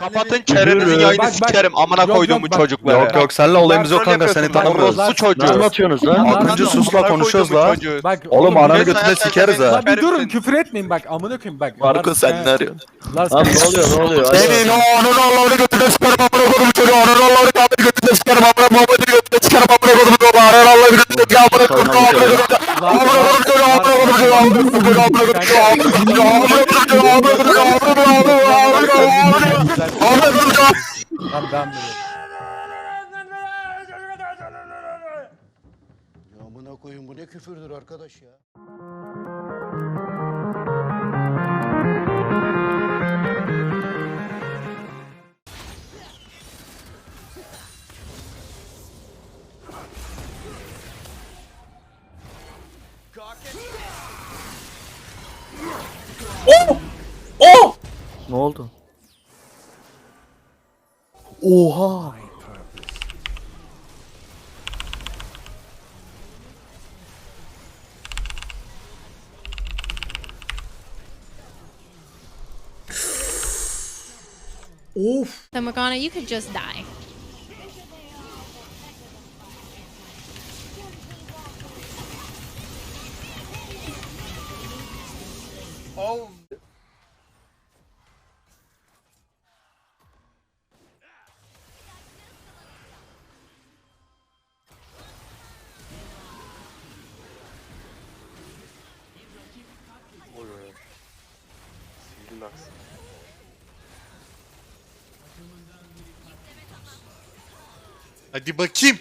Kapatın çerenizin Yürü. yayını Bak, sikerim amına Yok, koyduğumu yok, bak. çocukları. Yok yok seninle olayımız yok kanka seni tanımıyoruz. Orospu çocuğu. Ne anlatıyorsunuz lan? Akıncı lan, sus la amına konuşuyoruz la. Bak Oğlum ananı götüne sikeriz ha. Bir durun küfür etmeyin bak amına koyayım bak. Marco sen ne arıyorsun? Lars- Lan ne oluyor ne oluyor? Senin o ananı Allah'ını götüne sikerim amına koydum çocuğu. Ananı Allah'ını kahveni götüne sikerim amına Muhammed'i götüne sikerim amına koydum çocuğu. Ananı Allah'ını götüne sikerim amına koydum çocuğu. Amına koydum çocuğu. Amına koydum çocuğu. Amına koydum çocuğu. Amına koydum çocuğu. Amına koydum çocuğu. Amına koydum çocuğu. Ben biliyorum. Ya amına koyun bu ne küfürdür arkadaş ya. Ne oldu? Oha! So Morgana, you could just die. Oh, 알았어. Hadi bakayım.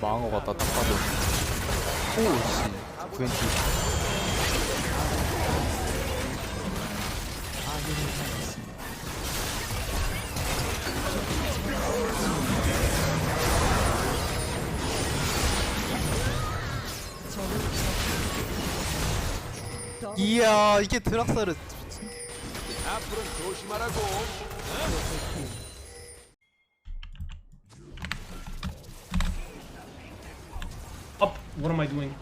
망어 같다 딱 봐도 오씨 구엔티 이야 이게 드락사를 Up. What am I doing?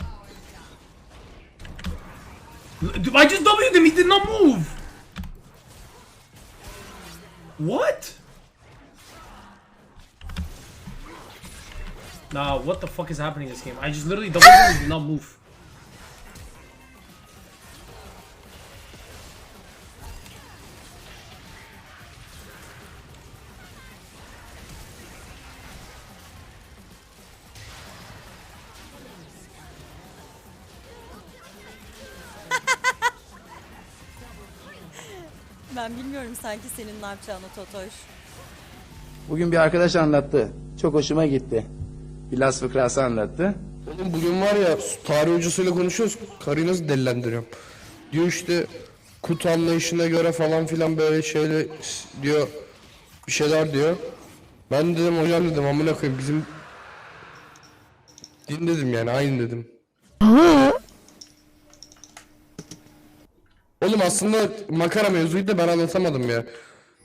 L- I just W'd him. He did not move. What? Nah, what the fuck is happening in this game? I just literally W'd him. He did not move. Ben bilmiyorum sanki senin ne yapacağını Totoş. Bugün bir arkadaş anlattı. Çok hoşuma gitti. Bir Las fıkrası anlattı. Oğlum bugün var ya tarih hocasıyla konuşuyoruz. Karıyı nasıl delilendiriyorum. Diyor işte kut anlayışına göre falan filan böyle şeyle s- diyor bir şeyler diyor. Ben dedim hocam dedim amına koyayım bizim din dedim yani aynı dedim. Oğlum aslında makara mevzuydu da ben anlatamadım ya.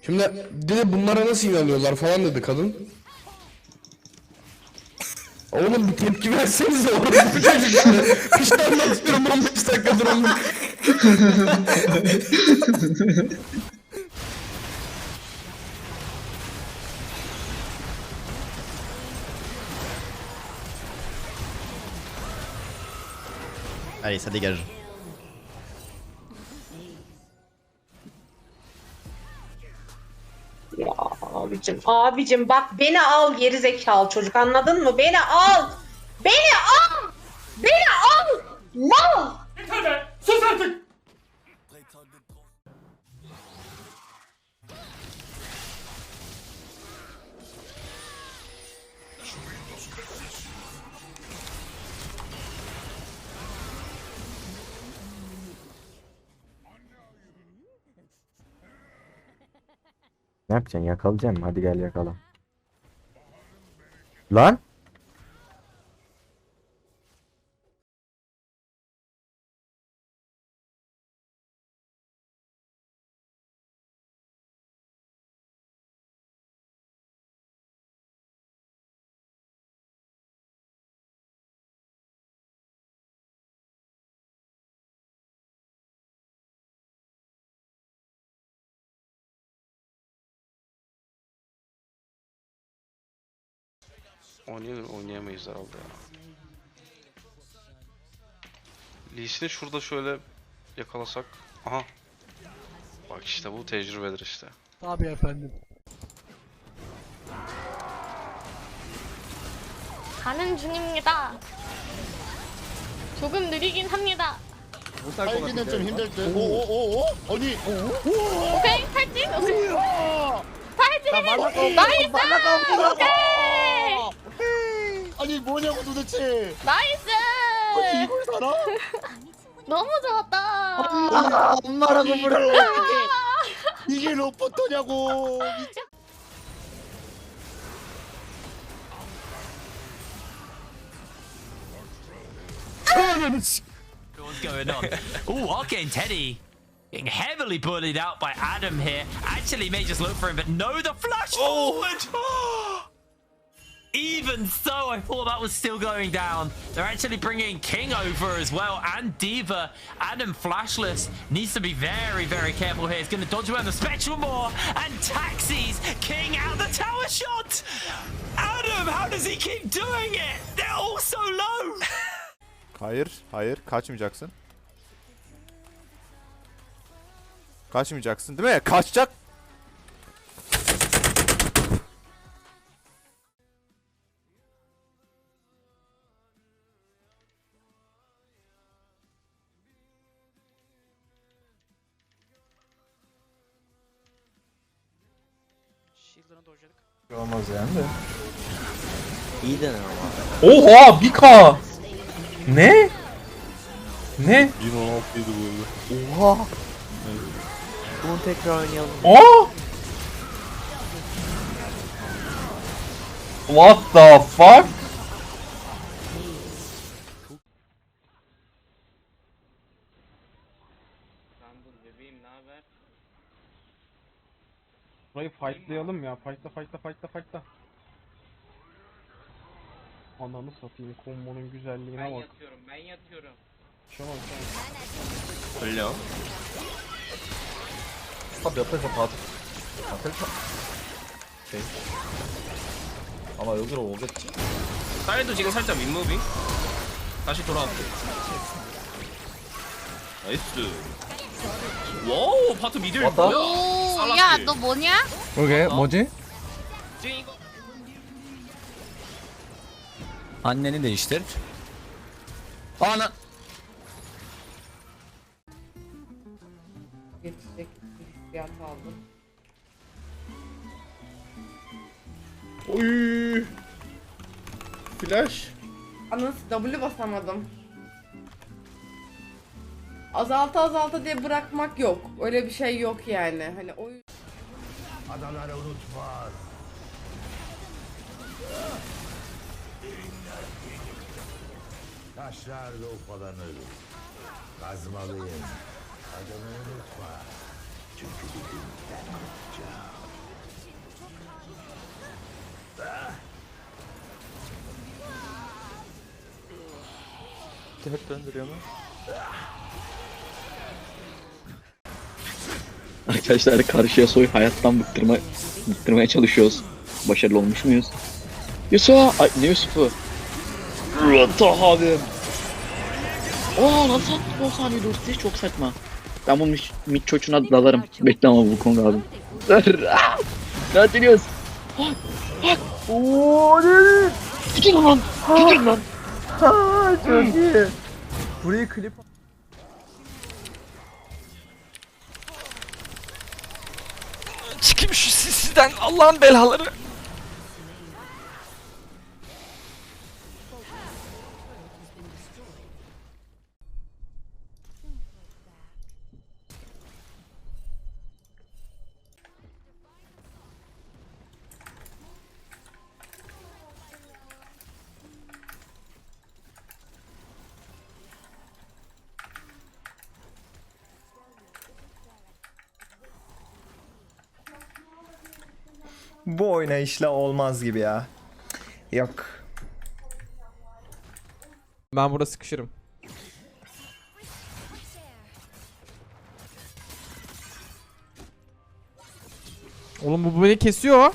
Şimdi dedi bunlara nasıl inanıyorlar falan dedi kadın. Oğlum bir tepki versenize oğlum bu çocuklara. Bir şey anlatıyorum 15 dakikadır oğlum. Allez ça dégage abicim, abicim bak beni al geri zekalı çocuk anladın mı? Beni al! Beni al! Beni al! Mal! Sus artık. Ne yapacaksın? Yakalayacaksın mı? Hadi gel yakala Lan Oynayalım, oynayamayız herhalde ya. Lee Sin'i şurada şöyle yakalasak. Aha. Bak işte bu tecrübedir işte. Abi efendim. 가는 중입니다. 조금 느리긴 합니다. 살기는 좀 힘들 듯. 오오오오? 아니 오케이 탈진. 오케이. 탈진. 나이스. 오케이. 아니 뭐냐고 도대체. 나이스. 이걸 살아? 너무 좋았다. 아, 엄마라고 부르려 이게 이게 로버터냐고. What's going on? oh, okay, Teddy. Getting heavily bullied out by Adam here. Actually may just look for him, but no, the flash forward! Even so, I thought that was still going down. They're actually bringing King over as well, and Diva. Adam flashless needs to be very, very careful here. He's going to dodge around the Spectral more, and taxis King out the tower shot! Adam, how does he keep doing it? They're all so low! Hayır, hayır. Kaçmayacaksın. Kaçmayacaksın değil mi? Kaçacak. Olmaz yani de. Oha 1k! Ne? Ne? 1016 ydi bu arada. Oha. Bunu tekrar oynayalım. Aa! What the fuck? Burayı fightlayalım ya. Fightla fightla fightla fightla. Ananı satayım kombonun güzelliğine bak. yatıyorum ben yatıyorum. Şuna bak şuna. 걸려. 탑 옆에서 봐도 아 텔타 오케이 아마 여기로 오겠지? 사이도 지금 살짝 윗무빙. 다시 돌아왔고. 나이스. 와우 파트 미들 왔다? 뭐야? 오, 야, 너 뭐냐? 오케이 뭐지? 지금 이거 Anneni değiştir. Ana. Geçecek fiyat aldım. Oy. Flash. Anası W basamadım. Azalta azalta diye bırakmak yok. Öyle bir şey yok yani. Hani o Adaları unutmaz. Taşlar da ufalanır. Kazmalıyım. Adını unutma. Çünkü bir gün ben olacağım. Tek döndürüyor mu? Arkadaşlar karşıya soy hayattan bıktırma, bıktırmaya çalışıyoruz. Başarılı olmuş muyuz? Yusuf! Ay ne Yusuf'u? Rıta abim. Aa nasıl attı o saniye dostu çok saçma. Ben bu mit, çocuğuna dalarım. Bekle ama bu konu abi. Dur. Ah! Ne atıyoruz? Bak bak. Ooo ne? Tutun lan. Tutun lan. Çok iyi. Burayı klip şu sizden Allah'ın belaları. Bu oynayışla olmaz gibi ya. Yok. Ben burada sıkışırım. Oğlum bu beni kesiyor.